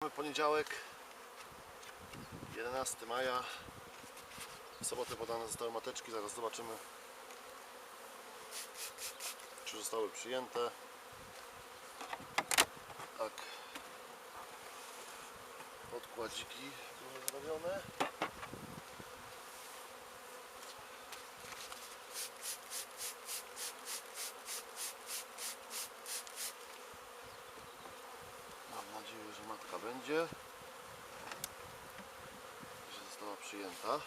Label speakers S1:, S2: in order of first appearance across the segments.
S1: Mamy poniedziałek, 11 maja. W sobotę podane zostały mateczki, zaraz zobaczymy, czy zostały przyjęte. Tak. Podkładziki były zrobione. Mam matka będzie. Że została przyjęta.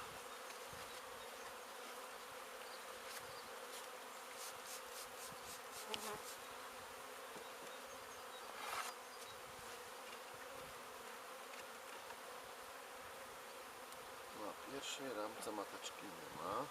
S1: Na pierwszej ramce mateczki nie ma.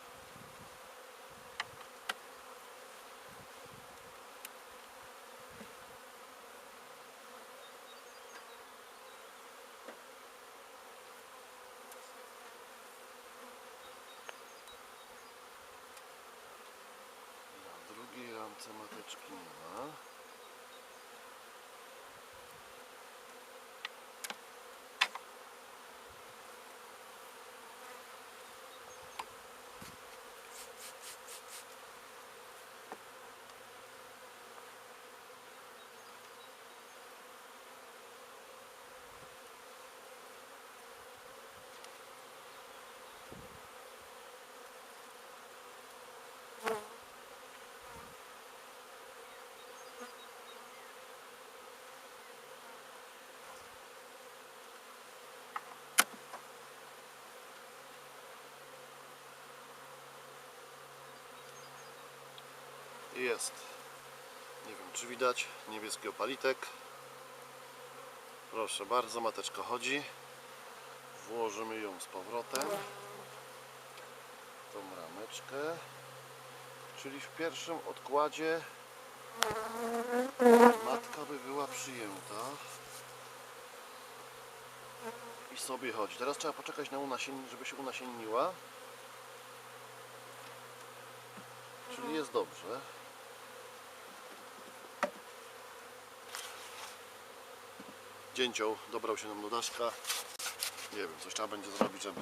S1: Na drugiej ramce mateczki nie ma. Jest. Nie wiem czy widać niebieski opalitek. Proszę bardzo, mateczka chodzi. Włożymy ją z powrotem. Tą rameczkę. Czyli w pierwszym odkładzie matka by była przyjęta. I sobie chodzi. Teraz trzeba poczekać na unasień, żeby się unasienniła. Czyli jest dobrze. Dzięcioł dobrał się nam do daszka. Nie wiem, coś trzeba będzie zrobić, żeby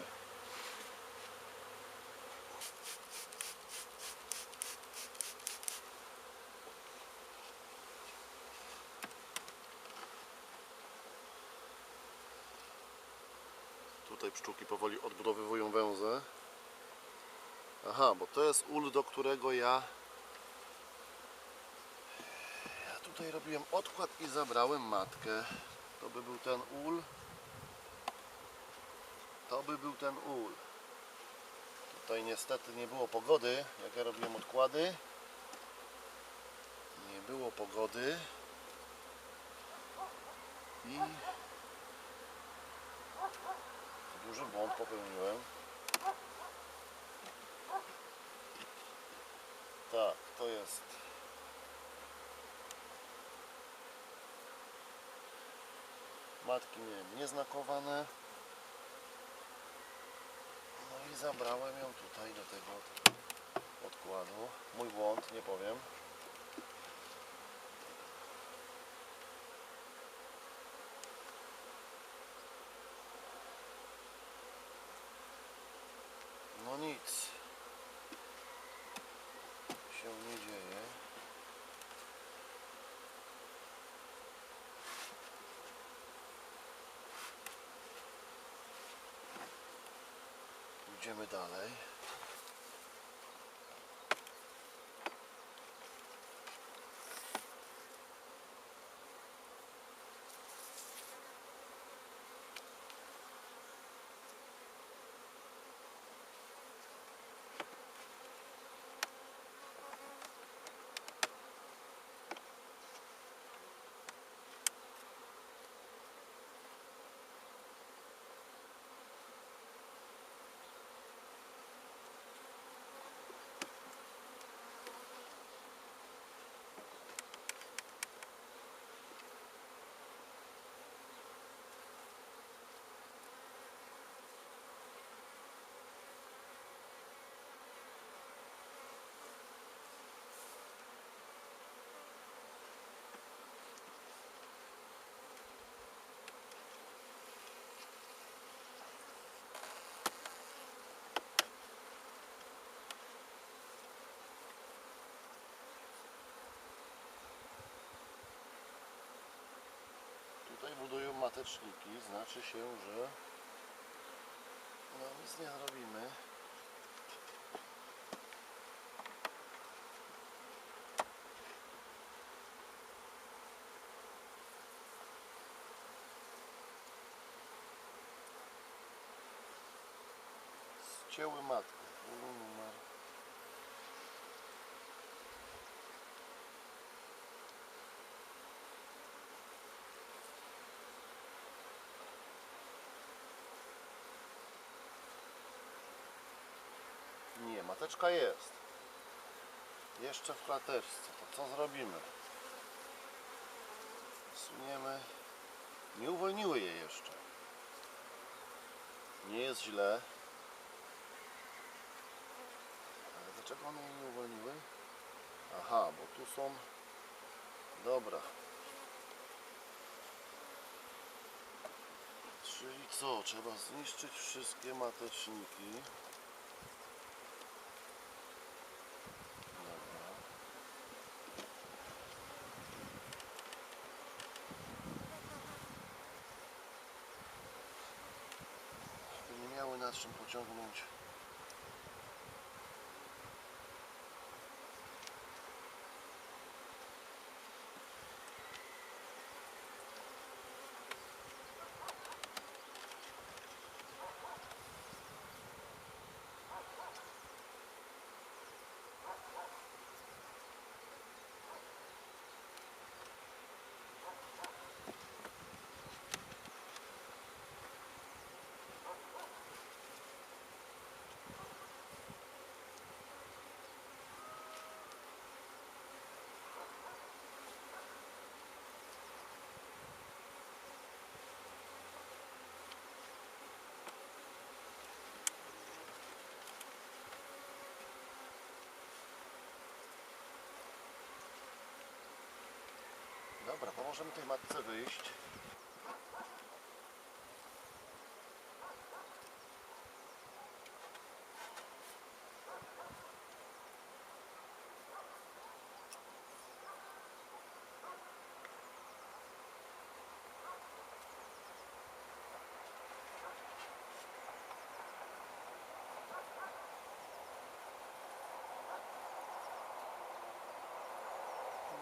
S1: Tutaj pszczółki powoli odbudowywują węzę. Aha, bo to jest ul, do którego ja ja tutaj robiłem odkład i zabrałem matkę. To by był ten ul. To by był ten ul. Tutaj niestety nie było pogody, jak ja robiłem odkłady. Nie było pogody. I duży błąd popełniłem. Tak, to jest. Matki miałem nieznakowane. No i zabrałem ją tutaj do tego odkładu. Mój błąd, nie powiem. No nic. Się nie dzieje. Idziemy dalej. Mateczniki, znaczy się, że no nic nie zrobimy. Ścięły matkę. Numer. Nie, mateczka jest. Jeszcze w klateczce. To co zrobimy? Suniemy. Nie uwolniły je jeszcze. Nie jest źle. Ale dlaczego one jej nie uwolniły? Aha, bo tu są... Dobra. Czyli co? Trzeba zniszczyć wszystkie mateczniki. Czym pociągnąć. Dobra, pomożemy tej matce wyjść.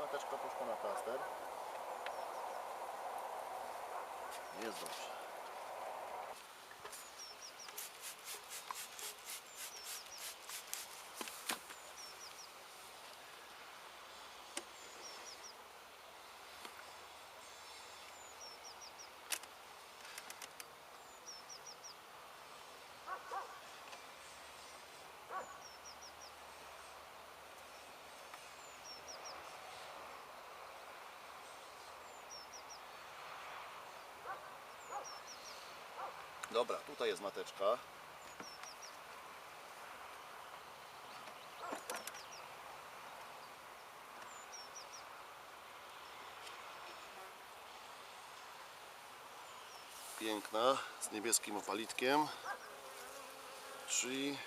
S1: Mateczka poszła na plaster. Jest Dobra, tutaj jest mateczka. Piękna, z niebieskim opalitkiem. Czyli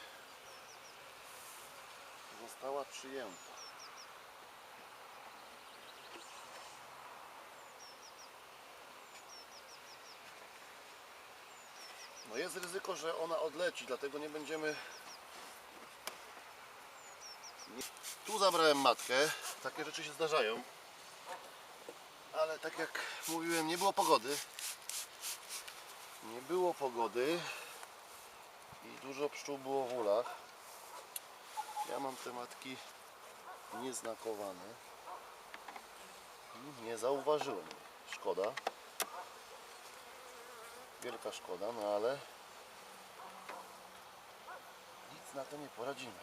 S1: została przyjęta. No jest ryzyko, że ona odleci, dlatego nie będziemy... Tu zabrałem matkę, takie rzeczy się zdarzają. Ale tak jak mówiłem, nie było pogody. Nie było pogody i dużo pszczół było w ulach. Ja mam te matki nieznakowane. Nie zauważyłem. Szkoda wielka szkoda, no ale nic na to nie poradzimy.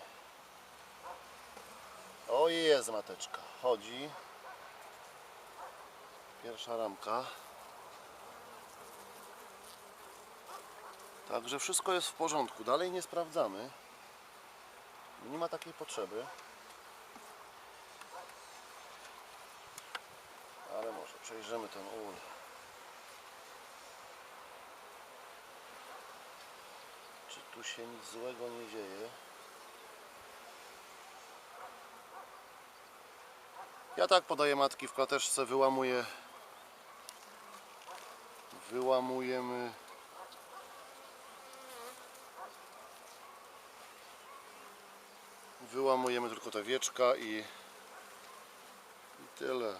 S1: O jest mateczka, chodzi. Pierwsza ramka. Także wszystko jest w porządku. Dalej nie sprawdzamy. Nie ma takiej potrzeby. Ale może przejrzymy ten ul. Czy tu się nic złego nie dzieje? Ja tak podaję matki w klateczce, wyłamuję. Wyłamujemy. Wyłamujemy tylko te wieczka i, i tyle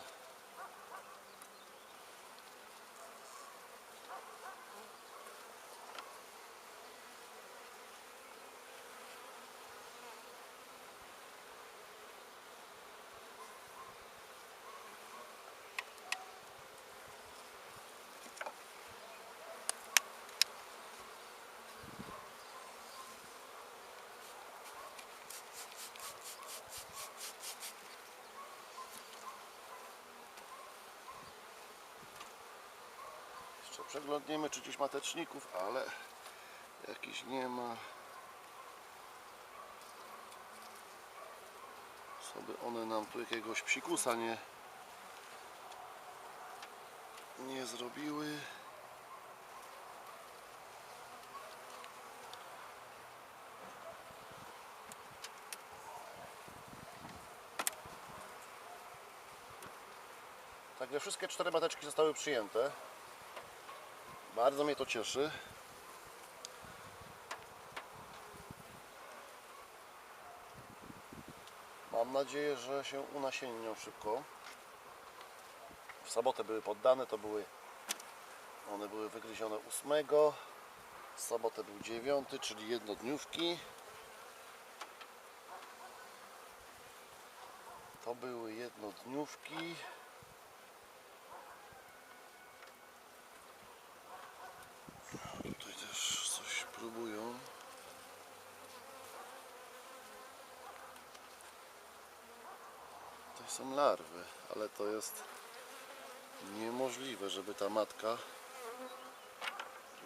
S1: Jeszcze przeglądniemy czy gdzieś mateczników, ale jakiś nie ma. Sobie one nam tu jakiegoś psikusa nie nie zrobiły. Także wszystkie cztery mateczki zostały przyjęte. Bardzo mnie to cieszy. Mam nadzieję, że się unasiennią szybko. W sobotę były poddane, to były one były wygryzione 8. W sobotę był 9, czyli jednodniówki. To były jednodniówki. Tutaj też coś próbują. To są larwy, ale to jest niemożliwe, żeby ta matka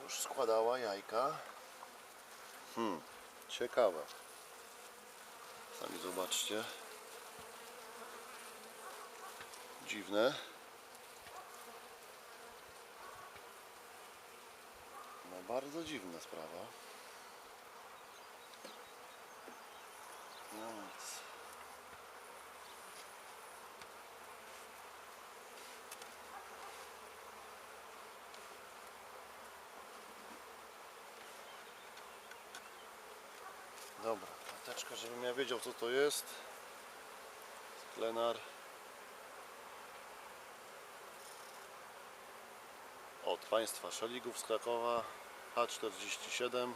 S1: już składała jajka. Hmm, ciekawe. Sami zobaczcie. Dziwne. No bardzo dziwna sprawa. No nic. Dobra, pateczka, żebym ja wiedział co to jest. Sklenar. Od państwa Szaligów z Krakowa H47